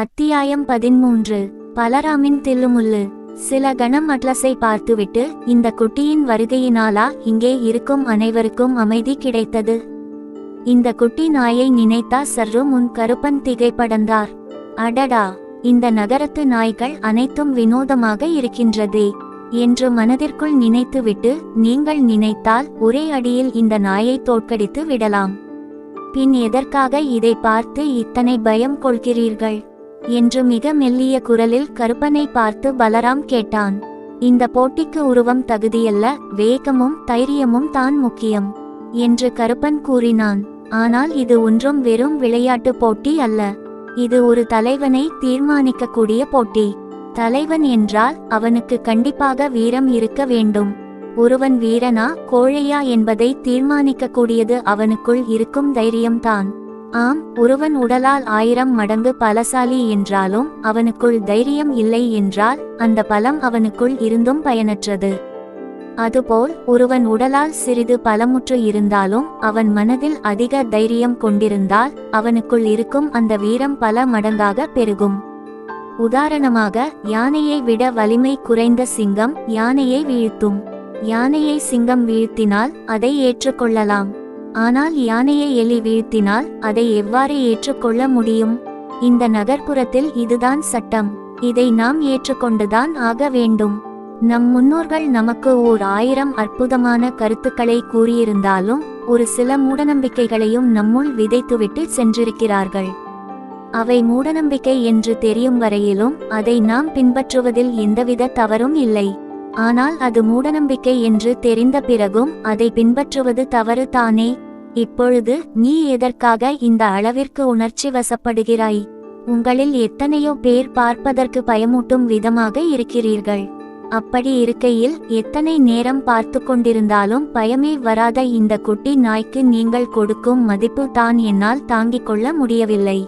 அத்தியாயம் பதிமூன்று பலராமின் தில்லுமுல்லு சில கணம் அட்லஸை பார்த்துவிட்டு இந்த குட்டியின் வருகையினாலா இங்கே இருக்கும் அனைவருக்கும் அமைதி கிடைத்தது. இந்த குட்டி நாயை நினைத்தா சற்று முன் கருப்பன் திகைப்படந்தார். அடடா இந்த நகரத்து நாய்கள் அனைத்தும் வினோதமாக இருக்கின்றதே என்று மனதிற்குள் நினைத்துவிட்டு நீங்கள் நினைத்தால் ஒரே அடியில் இந்த நாயை தோற்கடித்து விடலாம். பின் எதற்காக இதை பார்த்து இத்தனை பயம் கொள்கிறீர்கள்? என்று மிக மெல்லிய குரலில் கருப்பனை பார்த்து பலராம் கேட்டான். இந்த போட்டிக்கு உருவம் தகுதியல்ல வேகமும் தைரியமும் தான் முக்கியம் என்று கருப்பன் கூறினான். ஆனால் இது ஒன்றும் வெறும் விளையாட்டு போட்டி அல்ல இது ஒரு தலைவனை தீர்மானிக்கக்கூடிய போட்டி. தலைவன் என்றால் அவனுக்கு கண்டிப்பாக வீரம் இருக்க வேண்டும். ஒருவன் வீரனா கோழையா என்பதை தீர்மானிக்கக்கூடியது அவனுக்குள் இருக்கும் தைரியம்தான். ஆம் ஒருவன் உடலால் ஆயிரம் மடங்கு பலசாலி என்றாலும் அவனுக்குள் தைரியம் இல்லை என்றால் அந்த பலம் அவனுக்குள் இருந்தும் பயனற்றது. அதுபோல் ஒருவன் உடலால் சிறிது பலமுற்று இருந்தாலும் அவன் மனதில் அதிக தைரியம் கொண்டிருந்தால் அவனுக்குள் இருக்கும் அந்த வீரம் பல மடங்காக பெருகும். உதாரணமாக யானையை விட வலிமை குறைந்த சிங்கம் யானையை வீழ்த்தும். யானையை சிங்கம் வீழ்த்தினால் அதை ஏற்றுக்கொள்ளலாம். ஆனால் யானையை எலி வீழ்த்தினால் அதை எவ்வாறு ஏற்றுக்கொள்ள முடியும்? இந்த நகர்ப்புறத்தில் இதுதான் சட்டம். இதை நாம் ஏற்றுக்கொண்டுதான் ஆக வேண்டும். நம் முன்னோர்கள் நமக்கு ஓர் ஆயிரம் அற்புதமான கருத்துக்களை கூறியிருந்தாலும் ஒரு சில மூடநம்பிக்கைகளையும் நம்முள் விதைத்துவிட்டு சென்றிருக்கிறார்கள். அவை மூடநம்பிக்கை என்று தெரியும் வரையிலும் அதை நாம் பின்பற்றுவதில் எந்தவித தவறும் இல்லை. ஆனால் அது மூடநம்பிக்கை என்று தெரிந்த பிறகும் அதை பின்பற்றுவது தவறு தானே. இப்பொழுது நீ எதற்காக இந்த அளவிற்கு உணர்ச்சி வசப்படுகிறாய்? உங்களில் எத்தனையோ பேர் பார்ப்பதற்கு பயமூட்டும் விதமாக இருக்கிறீர்கள். அப்படி இருக்கையில் எத்தனை நேரம் பார்த்து கொண்டிருந்தாலும் பயமே வராத இந்த குட்டி நாய்க்கு நீங்கள் கொடுக்கும் மதிப்பு தான் என்னால் தாங்கிக் கொள்ள முடியவில்லை.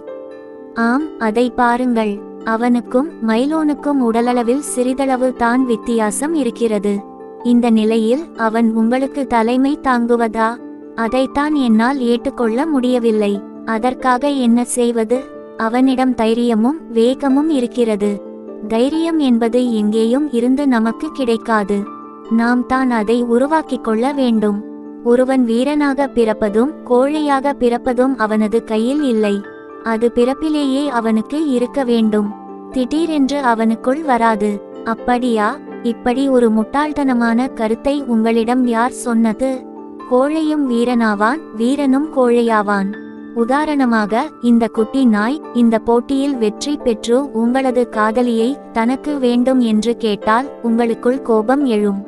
ஆம் அதை பாருங்கள். அவனுக்கும் மைலோனுக்கும் உடலளவில் சிறிதளவு தான் வித்தியாசம் இருக்கிறது. இந்த நிலையில் அவன் உங்களுக்கு தலைமை தாங்குவதா? அதைத்தான் என்னால் ஏற்றுக்கொள்ள முடியவில்லை. அதற்காக என்ன செய்வது? அவனிடம் தைரியமும் வேகமும் இருக்கிறது. தைரியம் என்பது எங்கேயும் இருந்து நமக்கு கிடைக்காது. நாம் தான் அதை உருவாக்கிக் கொள்ள வேண்டும். ஒருவன் வீரனாக பிறப்பதும் கோழையாக பிறப்பதும் அவனது கையில் இல்லை. அது பிறப்பிலேயே அவனுக்கு இருக்க வேண்டும். திடீரென்று அவனுக்குள் வராது. அப்படியா? இப்படி ஒரு முட்டாள்தனமான கருத்தை உங்களிடம் யார் சொன்னது? கோழையும் வீரனாவான் வீரனும் கோழையாவான். உதாரணமாக இந்த குட்டி நாய் இந்த போட்டியில் வெற்றி பெற்று உங்களது காதலியை தனக்கு வேண்டும் என்று கேட்டால் உங்களுக்குள் கோபம் எழும்.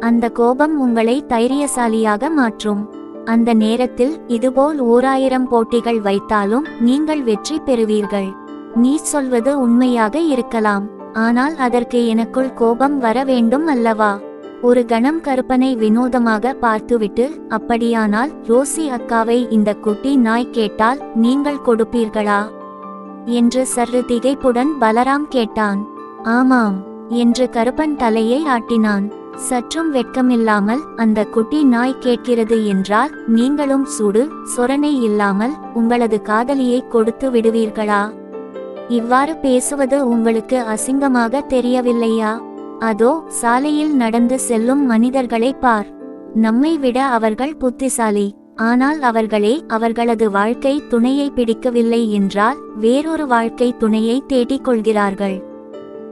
அந்த கோபம் உங்களை தைரியசாலியாக மாற்றும். அந்த நேரத்தில் இதுபோல் ஓராயிரம் போட்டிகள் வைத்தாலும் நீங்கள் வெற்றி பெறுவீர்கள். நீ சொல்வது உண்மையாக இருக்கலாம். ஆனால் அதற்கு எனக்குள் கோபம் வர வேண்டும் அல்லவா? ஒரு கணம் கருப்பனை வினோதமாக பார்த்துவிட்டு அப்படியானால் ரோசி அக்காவை இந்த குட்டி நாய் கேட்டால் நீங்கள் கொடுப்பீர்களா என்று சற்று திகைப்புடன் பலராம் கேட்டான். ஆமாம் என்று கருப்பன் தலையை ஆட்டினான். சற்றும் வெட்கமில்லாமல் அந்த குட்டி நாய் கேட்கிறது என்றால் நீங்களும் சூடு சொரணை இல்லாமல் உங்களது காதலியை கொடுத்து விடுவீர்களா? இவ்வாறு பேசுவது உங்களுக்கு அசிங்கமாக தெரியவில்லையா? அதோ சாலையில் நடந்து செல்லும் மனிதர்களை பார். நம்மை விட அவர்கள் புத்திசாலி. ஆனால் அவர்களே அவர்களது வாழ்க்கை துணையை பிடிக்கவில்லை என்றால் வேறொரு வாழ்க்கை துணையை தேடிக் கொள்கிறார்கள்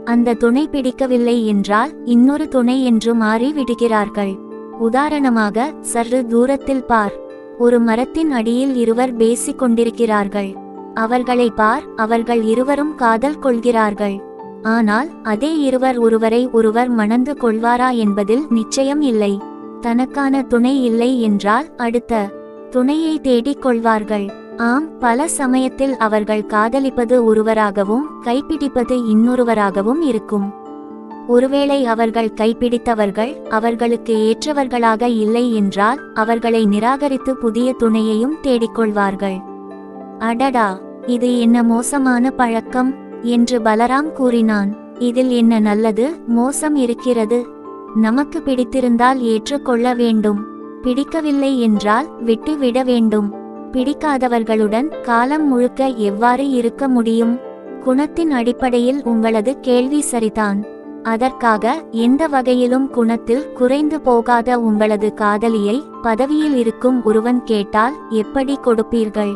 அந்த துணை பிடிக்கவில்லை என்றால் இன்னொரு துணை என்று மாறி விடுகிறார்கள் உதாரணமாக சற்று தூரத்தில் பார். ஒரு மரத்தின் அடியில் இருவர் பேசிக் கொண்டிருக்கிறார்கள். அவர்களை பார் அவர்கள் இருவரும் காதல் கொள்கிறார்கள். ஆனால் அதே இருவர் ஒருவரை ஒருவர் மணந்து கொள்வாரா என்பதில் நிச்சயம் இல்லை. தனக்கான துணை இல்லை என்றால் அடுத்த துணையை தேடிக் கொள்வார்கள். ஆம் பல சமயத்தில் அவர்கள் காதலிப்பது ஒருவராகவும் கைப்பிடிப்பது இன்னொருவராகவும் இருக்கும். ஒருவேளை அவர்கள் கைப்பிடித்தவர்கள் அவர்களுக்கு ஏற்றவர்களாக இல்லை என்றால் அவர்களை நிராகரித்து புதிய துணையையும் தேடிக்கொள்வார்கள். அடடா இது என்ன மோசமான பழக்கம் என்று பலராம் கூறினான். இதில் என்ன நல்லது மோசம் இருக்கிறது. நமக்கு பிடித்திருந்தால் ஏற்றுக்கொள்ள வேண்டும். பிடிக்கவில்லை என்றால் விட்டுவிட வேண்டும். பிடிக்காதவர்களுடன் காலம் முழுக்க எவ்வாறு இருக்க முடியும்? குணத்தின் அடிப்படையில் உங்களது கேள்வி சரிதான். அதற்காக எந்த வகையிலும் குணத்தில் குறைந்து போகாத உங்களது காதலியை பதவியில் இருக்கும் ஒருவன் கேட்டால் எப்படி கொடுப்பீர்கள்?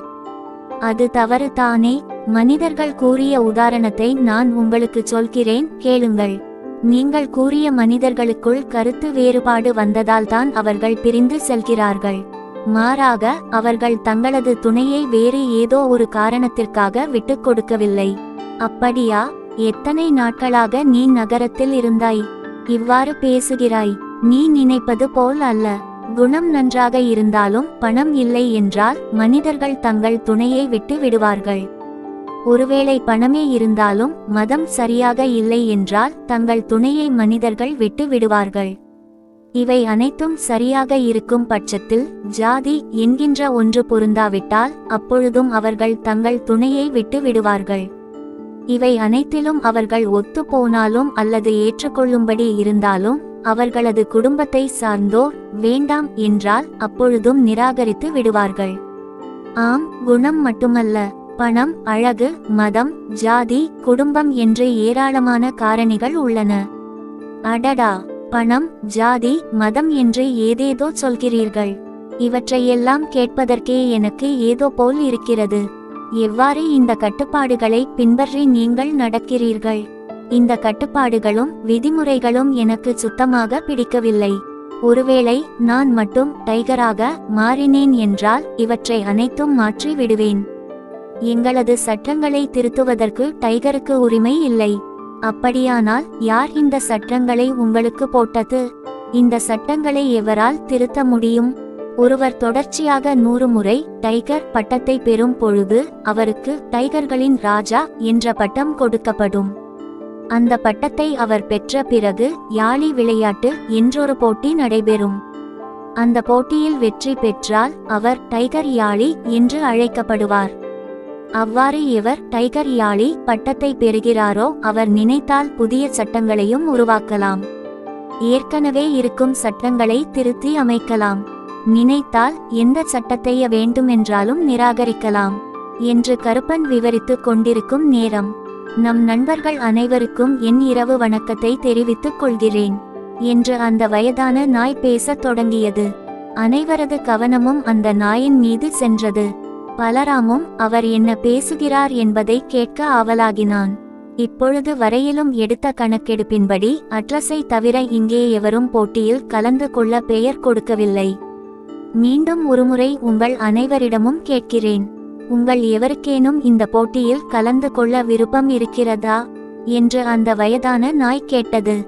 அது தவறு தானே. மனிதர்கள் கூறிய உதாரணத்தை நான் உங்களுக்கு சொல்கிறேன் கேளுங்கள். நீங்கள் கூறிய மனிதர்களுக்குள் கருத்து வேறுபாடு வந்ததால்தான் அவர்கள் பிரிந்து செல்கிறார்கள். மாறாக அவர்கள் தங்களது துணையை வேறு ஏதோ ஒரு காரணத்திற்காக விட்டுக் கொடுக்கவில்லை. அப்படியா? எத்தனை நாட்களாக நீ நகரத்தில் இருந்தாய்? இவ்வாறு பேசுகிறாய். நீ நினைப்பது போல் அல்ல. குணம் நன்றாக இருந்தாலும் பணம் இல்லை என்றால் மனிதர்கள் தங்கள் துணையை விட்டு விடுவார்கள். ஒருவேளை பணமே இருந்தாலும் மதம் சரியாக இல்லை என்றால் தங்கள் துணையை மனிதர்கள் விட்டு விடுவார்கள். இவை அனைத்தும் சரியாக இருக்கும் பட்சத்தில் ஜாதி என்கின்ற ஒன்று பொருந்தாவிட்டால் அப்பொழுதும் அவர்கள் தங்கள் துணையை விட்டு விடுவார்கள். இவை அனைத்திலும் அவர்கள் ஒத்து போனாலும் அல்லது ஏற்றுக்கொள்ளும்படி இருந்தாலும் அவர்களது குடும்பத்தை சார்ந்தோர் வேண்டாம் என்றால் அப்பொழுதும் நிராகரித்து விடுவார்கள். ஆம் குணம் மட்டுமல்ல. பணம் அழகு மதம் ஜாதி குடும்பம் என்று ஏராளமான காரணிகள் உள்ளன. அடடா! பணம் ஜாதி மதம் என்று ஏதேதோ சொல்கிறீர்கள். இவற்றையெல்லாம் கேட்பதற்கே எனக்கு ஏதோ போல் இருக்கிறது. எவ்வாறு இந்த கட்டுப்பாடுகளை பின்பற்றி நீங்கள் நடக்கிறீர்கள்? இந்த கட்டுப்பாடுகளும் விதிமுறைகளும் எனக்கு சுத்தமாக பிடிக்கவில்லை. ஒருவேளை நான் மட்டும் டைகராக மாறினேன் என்றால் இவற்றை அனைத்தும் மாற்றி விடுவேன் எங்களது சட்டங்களை திருத்துவதற்கு டைகருக்கு உரிமை இல்லை. அப்படியானால் யார் இந்த சட்டங்களை உங்களுக்கு போட்டது? இந்த சட்டங்களை எவரால் திருத்த முடியும்? ஒருவர் தொடர்ச்சியாக நூறு முறை டைகர் பட்டத்தை பெறும் பொழுது அவருக்கு டைகர்களின் ராஜா என்ற பட்டம் கொடுக்கப்படும். அந்த பட்டத்தை அவர் பெற்ற பிறகு யாழி விளையாட்டு என்றொரு போட்டி நடைபெறும். அந்த போட்டியில் வெற்றி பெற்றால் அவர் டைகர் யாழி என்று அழைக்கப்படுவார். அவ்வாறு இவர் டைகர் யாழி பட்டத்தை பெறுகிறாரோ அவர் நினைத்தால் புதிய சட்டங்களையும் உருவாக்கலாம். ஏற்கனவே இருக்கும் சட்டங்களை திருத்தி அமைக்கலாம். நினைத்தால் எந்த சட்டத்தை வேண்டுமென்றாலும் நிராகரிக்கலாம். என்று கருப்பன் விவரித்துக் கொண்டிருக்கும் நேரம். நம் நண்பர்கள் அனைவருக்கும் என் இரவு வணக்கத்தை தெரிவித்துக் கொள்கிறேன். என்று அந்த வயதான நாய் பேசத் தொடங்கியது. அனைவரது கவனமும் அந்த நாயின் மீது சென்றது. பலராமும் அவர் என்ன பேசுகிறார் என்பதை கேட்க ஆவலாகினான் இப்பொழுது வரையிலும் எடுத்த கணக்கெடுப்பின்படி அட்ரஸை தவிர இங்கே எவரும் போட்டியில் கலந்து கொள்ள பெயர் கொடுக்கவில்லை. மீண்டும் ஒருமுறை உங்கள் அனைவரிடமும் கேட்கிறேன். உங்கள் எவருக்கேனும் இந்த போட்டியில் கலந்து கொள்ள விருப்பம் இருக்கிறதா? என்று அந்த வயதான நாய் கேட்டது.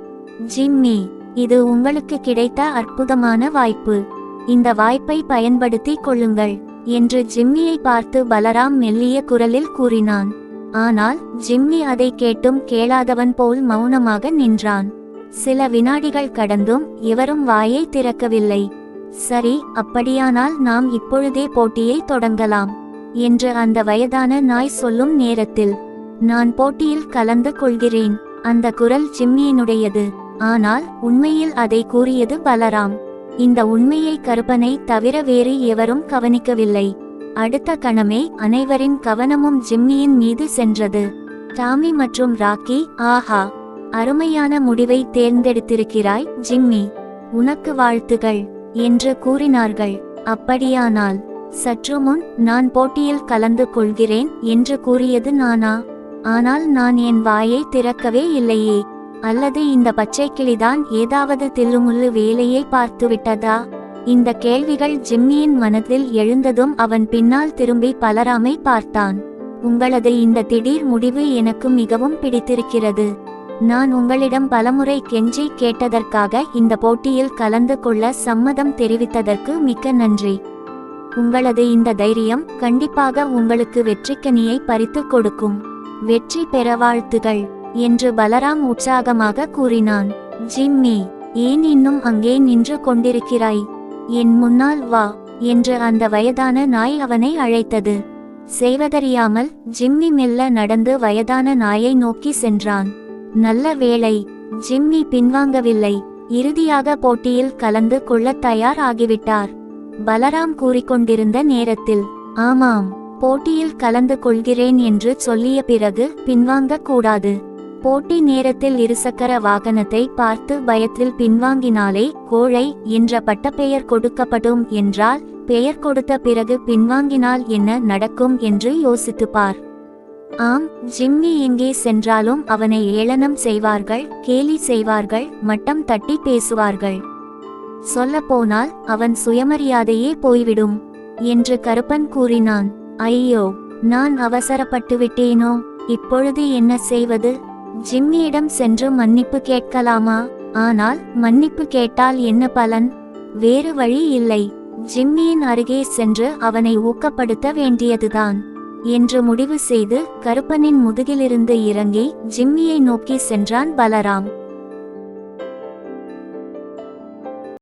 ஜிம்மி இது உங்களுக்கு கிடைத்த அற்புதமான வாய்ப்பு. இந்த வாய்ப்பை பயன்படுத்திக் கொள்ளுங்கள். என்று ஜிம்மியை பார்த்து பலராம் மெல்லிய குரலில் கூறினான். ஆனால் ஜிம்மி அதை கேட்டும் கேளாதவன் போல் மௌனமாக நின்றான். சில வினாடிகள் கடந்தும் எவரும் வாயை திறக்கவில்லை. சரி அப்படியானால் நாம் இப்பொழுதே போட்டியை தொடங்கலாம் என்று அந்த வயதான நாய் சொல்லும் நேரத்தில். நான் போட்டியில் கலந்து கொள்கிறேன் அந்த குரல் ஜிம்மியினுடையது. ஆனால் உண்மையில் அதை கூறியது பலராம். இந்த உண்மையை கருப்பனை தவிர வேறு எவரும் கவனிக்கவில்லை. அடுத்த கணமே அனைவரின் கவனமும் ஜிம்மியின் மீது சென்றது. டாமி மற்றும் ராக்கி ஆஹா! அருமையான முடிவை தேர்ந்தெடுத்திருக்கிறாய் ஜிம்மி! உனக்கு வாழ்த்துகள்! என்று கூறினார்கள். அப்படியானால் சற்று முன் நான் போட்டியில் கலந்து கொள்கிறேன் என்று கூறியது நானா? ஆனால் நான் என் வாயை திறக்கவே இல்லையே. அல்லது இந்த பச்சை கிளிதான் ஏதாவது தில்லுமுள்ளு வேலையை பார்த்து விட்டதா இந்த கேள்விகள் ஜிம்மியின் மனதில் எழுந்ததும் அவன் பின்னால் திரும்பி பலராமை பார்த்தான். உங்களது இந்த திடீர் முடிவு எனக்கு மிகவும் பிடித்திருக்கிறது. நான் உங்களிடம் பலமுறை கெஞ்சி கேட்டதற்காக இந்த போட்டியில் கலந்து கொள்ள சம்மதம் தெரிவித்ததற்கு மிக்க நன்றி. உங்களது இந்த தைரியம் கண்டிப்பாக உங்களுக்கு வெற்றிக்கனியை பறித்துக் கொடுக்கும். வெற்றி பெற வாழ்த்துகள். என்று பலராம் உற்சாகமாக கூறினான். ஜிம்மி ஏன் இன்னும் அங்கே நின்று கொண்டிருக்கிறாய்? என் முன்னால் வா என்று அந்த வயதான நாய் அவனை அழைத்தது. செய்வதறியாமல் ஜிம்மி மெல்ல நடந்து வயதான நாயை நோக்கி சென்றான். நல்ல வேளை ஜிம்மி பின்வாங்கவில்லை. இறுதியாக போட்டியில் கலந்து கொள்ள தயார் ஆகிவிட்டார். பலராம் கூறிக்கொண்டிருந்த நேரத்தில் ஆமாம் போட்டியில் கலந்து கொள்கிறேன் என்று சொல்லிய பிறகு பின்வாங்க கூடாது. போட்டி நேரத்தில் இருசக்கர வாகனத்தை பார்த்து பயத்தில் பின்வாங்கினாலே கோழை என்ற பட்டப்பெயர் கொடுக்கப்படும் என்றால் பெயர் கொடுத்த பிறகு பின்வாங்கினால் என்ன நடக்கும்? என்று யோசித்துப்பார். ஆம் ஜிம்மி எங்கே சென்றாலும் அவனை ஏளனம் செய்வார்கள் கேலி செய்வார்கள் மட்டம் தட்டி பேசுவார்கள். சொல்லப்போனால் அவன் சுயமரியாதையே போய்விடும் என்று கருப்பன் கூறினான். ஐயோ நான் அவசரப்பட்டு விட்டேனோ இப்பொழுது என்ன செய்வது? ஜிம்மியிடம் சென்று மன்னிப்பு கேட்கலாமா? ஆனால் மன்னிப்பு கேட்டால் என்ன பலன்? வேறு வழி இல்லை. ஜிம்மியின் அருகே சென்று அவனை ஊக்கப்படுத்த வேண்டியதுதான். என்று முடிவு செய்து கருப்பனின் முதுகிலிருந்து இறங்கி ஜிம்மியை நோக்கி சென்றான் பலராம்.